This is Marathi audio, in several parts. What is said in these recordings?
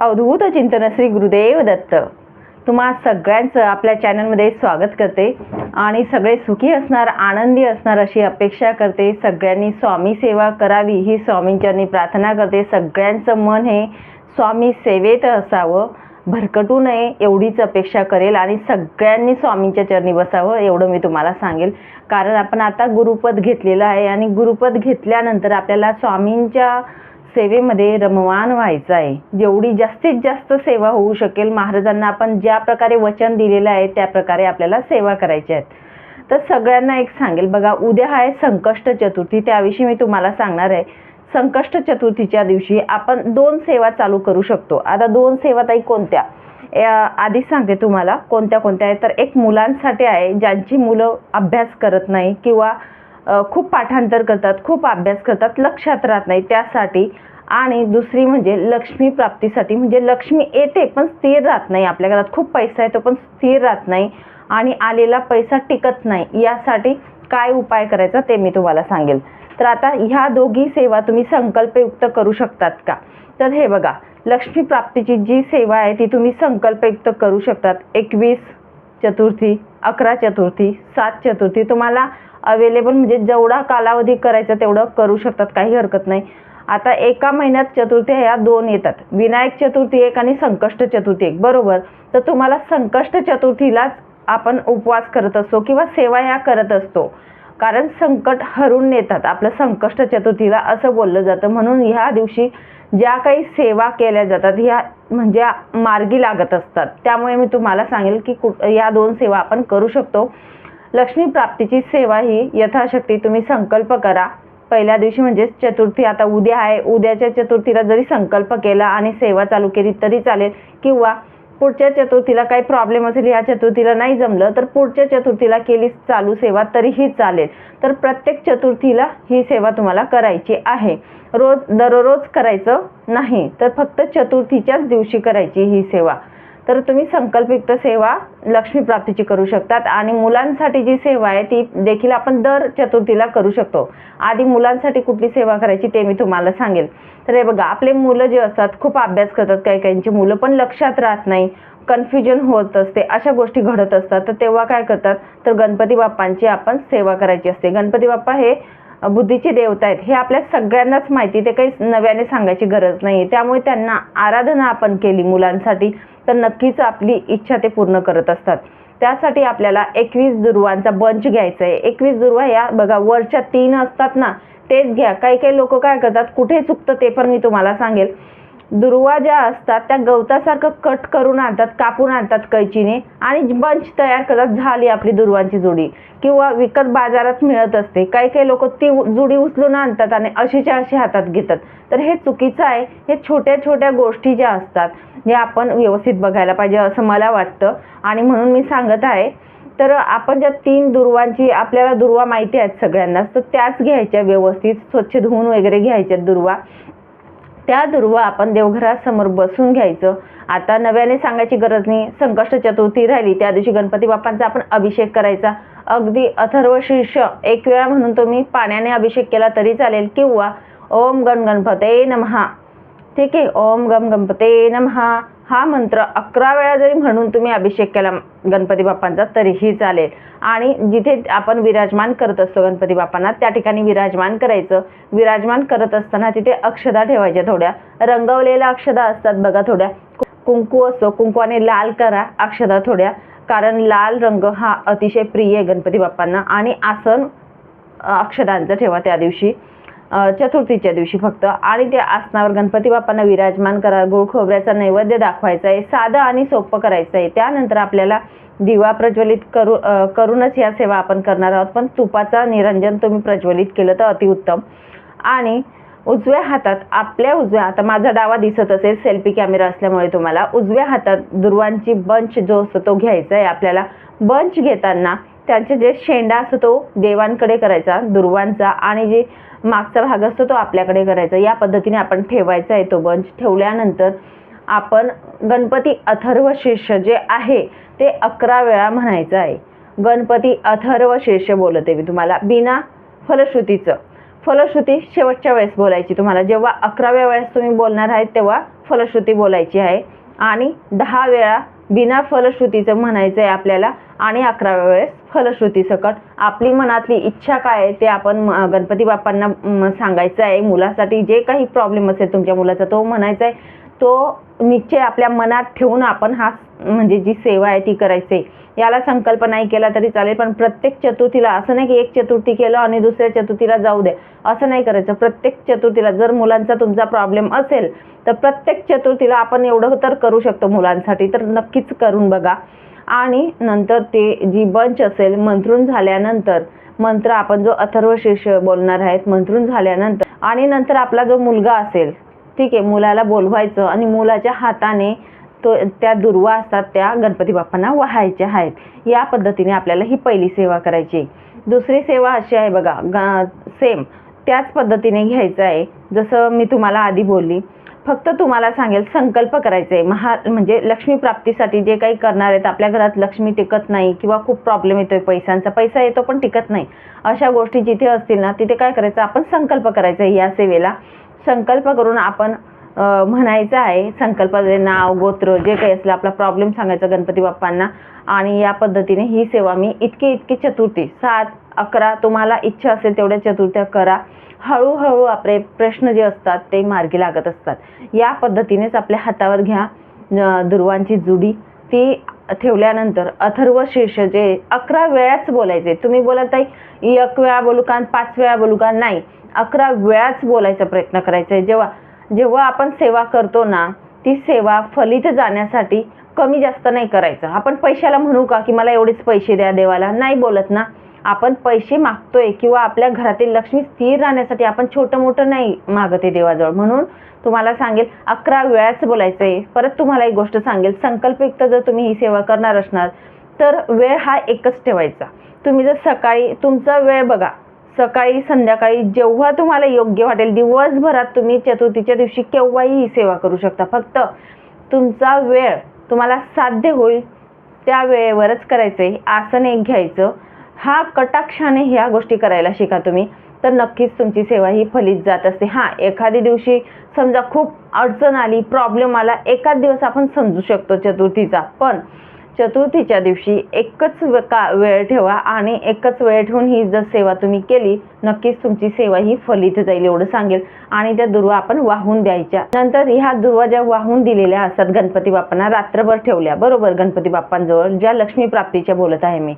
अवधूत चिंतन श्री गुरुदेव दत्त. तुम्हा सगळ्यांचं आपल्या चॅनलमध्ये स्वागत करते. आणि सगळे सुखी असणार आनंदी असणार अशी अपेक्षा करते. सगळ्यांनी स्वामी सेवा करावी ही स्वामींच्यानी प्रार्थना करते. सगळ्यांचं मन हे स्वामी सेवेत असावं. भरकटू नये एवढीच अपेक्षा करेल आणि सगळ्यांनी स्वामींच्या चरणी बसावं एवढं मी तुम्हाला सांगेल. कारण आपण आता गुरुपद घेतलेलं आहे आणि गुरुपद घेतल्यानंतर आपल्याला स्वामींच्या सेवेमध्ये रममान व्हायचं आहे. जेवढी जास्तीत जास्त सेवा होऊ शकेल महाराजांना आपण ज्या प्रकारे वचन दिलेलं आहे त्या प्रकारे आपल्याला सेवा करायची आहेत. तर सगळ्यांना एक सांगेल बघा उद्या आहे संकष्ट चतुर्थी त्याविषयी मी तुम्हाला सांगणार आहे. संकष्ट चतुर्थीच्या दिवशी आपण दोन सेवा चालू करू शकतो. आता दोन सेवा ताई कोणत्या? या- आधी सांगते तुम्हाला कोणत्या कोणत्या आहेत. तर एक मुलांसाठी आहे ज्यांची मुलं अभ्यास करत नाही किंवा खूप पाठांतर करतात खूप अभ्यास करतात लक्षात राहत नाही त्यासाठी. आणि दुसरी म्हणजे लक्ष्मी प्राप्तीसाठी म्हणजे लक्ष्मी येते पण स्थिर राहत नाही आपल्या घरात. खूप पैसा येतो पण स्थिर राहत नाही आणि आलेला पैसा टिकत नाही. यासाठी काय उपाय करायचा ते मी तुम्हाला सांगेल. तर आता ह्या दोघी सेवा तुम्ही संकल्पयुक्त करू शकतात का? तर हे बघा लक्ष्मी प्राप्तीची जी सेवा आहे ती तुम्ही संकल्पयुक्त करू शकतात. एकवीस चतुर्थी अकरा चतुर्थी सात चतुर्थी तुम्हाला अवेलेबल म्हणजे जेवढा कालावधी करायचा तेवढं करू शकतात काही हरकत नाही. आता एका महिन्यात चतुर्थी ह्या दोन येतात. विनायक चतुर्थी एक आणि संकष्ट चतुर्थी एक. बरोबर? तर तुम्हाला संकष्ट चतुर्थीलाच आपण उपवास करत असतो किंवा सेवा ह्या करत असतो. कारण संकट हरून नेतात. आपलं संकष्ट चतुर्थीला असं बोललं जातं. म्हणून ह्या दिवशी ज्या काही सेवा केल्या जातात ह्या म्हणजे मार्गी लागत असतात. त्यामुळे मी तुम्हाला सांगेल की कुठ या दोन सेवा आपण करू शकतो. लक्ष्मी प्राप्तीची सेवा ही यथाशक्ती तुम्ही संकल्प करा. पहिल्या दिवशी म्हणजे चतुर्थी आता उद्या आहे. उद्याच्या चतुर्थीला जरी संकल्प केला आणि सेवा चालू केली तरी चालेल. किंवा पुढच्या चतुर्थीला काही प्रॉब्लेम असेल या चतुर्थीला नाही जमलं तर पुढच्या चतुर्थीला केली चालू सेवा तरीही चालेल. तर प्रत्येक चतुर्थीला ही सेवा तुम्हाला करायची आहे. रोज दररोज करायचं नाही तर फक्त चतुर्थीच्याच दिवशी करायची ही सेवा. तर तुम्ही संकल्पयुक्त सेवा लक्ष्मी प्राप्तीची करू शकतात. आणि मुलांसाठी जी सेवा आहे ती देखील आपण दर चतुर्थीला करू शकतो. आधी मुलांसाठी कुठली सेवा करायची ते मी तुम्हाला सांगेल. तर हे बघा आपले मुलं जे असतात खूप अभ्यास करतात काही काहींची मुलं पण लक्षात राहत नाही. कन्फ्युजन होत असते. अशा गोष्टी घडत असतात. तर तेव्हा काय करतात? तर गणपती बाप्पांची आपण सेवा करायची असते. गणपती बाप्पा हे बुद्धीची देवता आहेत. हे आपल्या सगळ्यांनाच माहिती ते काही नव्याने सांगायची गरज नाही त्यामुळे त्यांना आराधना आपण केली मुलांसाठी तर नक्कीच आपली इच्छा ते पूर्ण करत असतात. त्यासाठी आपल्याला एकवीस दुर्वांचा बंच घ्यायचा आहे. एकवीस दुर्वा या बघा वरच्या तीन असतात ना तेच घ्या. काही काही लोक काय करतात कुठे चुकतं ते पण मी तुम्हाला सांगेल. दुर्वा ज्या असतात त्या गवतासारखं कट करून आणतात कापून आणतात कैचीने आणि बंच तयार करतात झाली आपली दुर्वांची जोडी. किंवा विकत बाजारात मिळत असते. काही काही लोक ती उ- उचलून आणतात आणि अशीच्या अशी हातात घेतात. तर हे चुकीचं आहे. हे छोट्या छोट्या गोष्टी ज्या असतात हे आपण व्यवस्थित बघायला पाहिजे असं मला वाटतं. आणि म्हणून मी सांगत आहे तर आपण ज्या तीन दुर्वांची आपल्याला दुर्वा माहिती आहेत सगळ्यांनाच तर त्याच घ्यायच्या व्यवस्थित स्वच्छ धुवून वगैरे घ्यायच्या दुर्वा. त्या दुर्वा आपण देवघरासमोर बसून घ्यायचं. आता नव्याने सांगायची गरज नाही. संकष्ट चतुर्थी राहिली. त्या दिवशी गणपती बाप्पांचा आपण अभिषेक करायचा. अगदी अथर्व शीर्ष एक वेळा म्हणून तुम्ही पाण्याने अभिषेक केला तरी चालेल. किंवा ओम गण गणपते नमहा. ठीक आहे? ओम गम गणपते नमहा. हा मंत्र अकरा वेळा जरी म्हणून तुम्ही अभिषेक केला गणपती बाप्पांचा तरीही चालेल. आणि जिथे आपण विराजमान करत असतो गणपती बाप्पांना त्या ठिकाणी विराजमान करायचं. विराजमान करत असताना तिथे अक्षदा ठेवायच्या थोड्या. रंगवलेल्या अक्षदा असतात बघा थोड्या. कुंकू असतो कुंकवाने लाल करा अक्षदा थोड्या. कारण लाल रंग हा अतिशय प्रिय आहे गणपती बाप्पांना. आणि आसन अक्षदांचं ठेवा त्या दिवशी. चतुर्थीच्या दिवशी फक्त. आणि त्या आसनावर गणपती बाप्पांना विराजमान करा गुळ खोबऱ्याचा नैवेद्य दाखवायचा आहे साधं आणि सोपं करायचं आहे. त्यानंतर आपल्याला दिवा प्रज्वलित करू करूनच या सेवा आपण करणार आहोत. पण तुपाचा निरंजन तुम्ही प्रज्वलित केलं तर अतिउत्तम आणि उजव्या हातात आपल्या उजव्या आता माझा डावा दिसत असेल सेल्फी कॅमेरा असल्यामुळे तुम्हाला उजव्या हातात दुर्वांची बंच जो असतो तो घ्यायचा आहे. आपल्याला बंच घेताना त्यांचे जे शेंडा असतो तो देवांकडे करायचा दुर्वांचा आणि जे मागचा भाग असतो तो आपल्याकडे करायचा. या पद्धतीने आपण ठेवायचा आहे तो बंच. ठेवल्यानंतर आपण गणपती अथर्व शीर्ष जे आहे ते अकरा वेळा म्हणायचं आहे. गणपती अथर्व शीर्ष बोलते मी तुम्हाला. बिना फलश्रुतीचं. फलश्रुती शेवटच्या वेळेस बोलायची तुम्हाला. जेव्हा अकराव्या वेळेस तुम्ही बोलणार आहेत तेव्हा फलश्रुती बोलायची आहे. आणि दहा वेळा बिना फलश्रुतीचं म्हणायचं आहे आपल्याला आणि अकराव्या वेळेस फलश्रुती सकट. आपली मनातली इच्छा काय आहे ते आपण म- गणपती बाप्पांना सांगायचं आहे. मुलासाठी जे काही प्रॉब्लेम असेल तुमच्या मुलाचा तो म्हणायचा आहे तो निश्चय आपल्या मनात ठेवून आपण हा म्हणजे जी सेवा आहे ती करायची. याला संकल्प नाही केला तरी चालेल पण प्रत्येक चतुर्थीला असं नाही की एक चतुर्थी केलं आणि दुसऱ्या चतुर्थीला जाऊ दे. असं नाही करायचं. प्रत्येक चतुर्थीला जर मुलांचा तुमचा प्रॉब्लेम असेल तर प्रत्येक चतुर्थीला आपण एवढं तर करू शकतो मुलांसाठी तर नक्कीच करून बघा. आणि नंतर ते जी बंच असेल मंत्रून झाल्यानंतर मंत्र आपण जो अथर्व शीर्ष बोलणार आहेत मंत्रून झाल्यानंतर आणि नंतर आपला जो मुलगा असेल ठीक आहे मुलाला बोलवायचं आणि मुलाच्या हाताने तो त्या दुर्वा असतात त्या गणपती बाप्पांना वाहायच्या आहेत. या पद्धतीने आपल्याला ही पहिली सेवा करायची. दुसरी सेवा अशी आहे बघा सेम त्याच पद्धतीने घ्यायचं आहे. जसं मी तुम्हाला आधी बोलली फक्त तुम्हाला सांगेल संकल्प करायचा आहे महा म्हणजे लक्ष्मी प्राप्तीसाठी जे काही करणार आहेत आपल्या घरात लक्ष्मी टिकत नाही किंवा खूप प्रॉब्लेम येतोय पैशांचा पैसा येतो पण टिकत नाही. अशा गोष्टी जिथे असतील ना तिथे काय करायचं? आपण संकल्प करायचा आहे या सेवेला. संकल्प करून आपण म्हणायचं आहे संकल्पाचे नाव गोत्र जे काही असलं आपला प्रॉब्लेम सांगायचा गणपती बाप्पांना. आणि या पद्धतीने ही सेवा मी इतकी इतकी चतुर्थी सात अकरा तुम्हाला इच्छा असेल तेवढ्या चतुर्थ्या करा. हळूहळू आपले प्रश्न जे असतात ते मार्गी लागत असतात. या पद्धतीनेच आपल्या हातावर घ्या दुर्वांची जुडी. ती ठेवल्यानंतर अथर्व शीर्ष जे अकरा वेळाच बोलायचे. तुम्ही बोलत आहे एक वेळा बोलू का पाच वेळा बोलू का? नाही. अकरा वेळाच बोलायचा प्रयत्न करायचा आहे. जेव्हा जेव्हा आपण सेवा करतो ना ती सेवा फलित जाण्यासाठी कमी जास्त नाही करायचं. आपण पैशाला म्हणू का की मला एवढेच पैसे द्या देवाला. नाही बोलत ना. आपण पैसे मागतोय किंवा आपल्या घरातील लक्ष्मी स्थिर राहण्यासाठी आपण छोटं मोठं नाही मागते देवाजवळ. म्हणून तुम्हाला सांगेल अकरा वेळाच बोलायचं आहे परत तुम्हाला एक गोष्ट सांगेल संकल्पयुक्त जर तुम्ही ही सेवा करणार असणार तर वेळ हा एकच ठेवायचा. तुम्ही जर सकाळी तुमचा वेळ बघा सकाळी संध्याकाळी जेव्हा तुम्हाला योग्य वाटेल दिवसभरात तुम्ही चतुर्थीच्या दिवशी केव्हाही ही सेवा करू शकता. फक्त तुमचा वेळ तुम्हाला साध्य होईल त्या वेळेवरच करायचं आहे आसन एक घ्यायचं हा कटाक्षाने ह्या गोष्टी करायला शिका तुम्ही. तर नक्कीच तुमची सेवा ही फलित जात असते. हां एखादी दिवशी समजा खूप अडचण आली प्रॉब्लेम आला एकाच दिवस आपण समजू शकतो चतुर्थीचा. पण चतुर्थीच्या दिवशी एकच का वेळ ठेवा आणि एकच वेळ ठेवून ही जर सेवा तुम्ही केली नक्कीच तुमची सेवा ही फलित जाईल एवढं सांगेल. आणि त्या दुर्वा आपण वाहून द्यायच्या. नंतर ह्या दुर्वा ज्या वाहून दिलेल्या असतात गणपती बाप्पांना रात्रभर ठेवल्या. बरोबर गणपती बाप्पांजवळ ज्या लक्ष्मी प्राप्तीच्या बोलत आहे मी.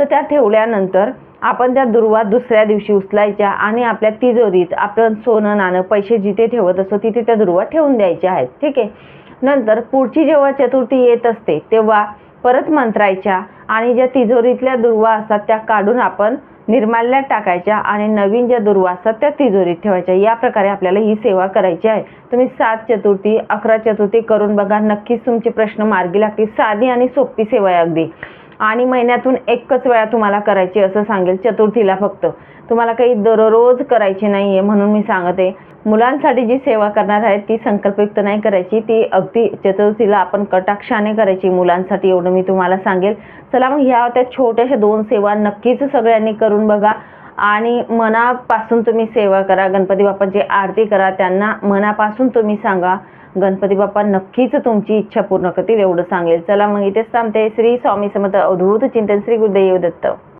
तर त्या ठेवल्यानंतर आपण त्या दुर्वा दुसऱ्या दिवशी उचलायच्या आणि आपल्या तिजोरीत आपण सोनं नाणं पैसे जिथे ठेवत असतो तिथे त्या दुर्वा ठेवून द्यायच्या आहेत. ठीक आहे? नंतर पुढची जेव्हा चतुर्थी येत असते तेव्हा परत मंत्रायच्या आणि ज्या तिजोरीतल्या दुर्वा असतात त्या काढून आपण निर्माल्यात टाकायच्या आणि नवीन ज्या दुर्वा असतात त्या तिजोरीत ठेवायच्या. या प्रकारे आपल्याला ही सेवा करायची आहे. तुम्ही सात चतुर्थी अकरा चतुर्थी करून बघा. नक्कीच तुमचे प्रश्न मार्गी लागतील. साधी आणि सोपी सेवा आहे अगदी. आणि महिन्यातून एकच वेळा तुम्हाला करायची असं सांगेल. चतुर्थीला फक्त. तुम्हाला काही दररोज करायची नाही आहे म्हणून मी सांगते. मुलांसाठी जी सेवा करणार आहे ती संकल्पयुक्त नाही करायची. ती अगदी चतुर्थीला आपण कटाक्षाने करायची मुलांसाठी एवढं मी तुम्हाला सांगेल. चला मग ह्या त्या छोट्याशा दोन सेवा. नक्कीच सगळ्यांनी करून बघा. आणि मनापासून तुम्ही सेवा करा. गणपती बाप्पाची आरती करा. त्यांना मनापासून तुम्ही सांगा. गणपती बाप्पा नक्कीच तुमची इच्छा पूर्ण करतील एवढं सांगेल. चला मग इथेच थांबते. श्री स्वामी समर्थ अवधूत चिंतन श्री गुरुदेव दत्त.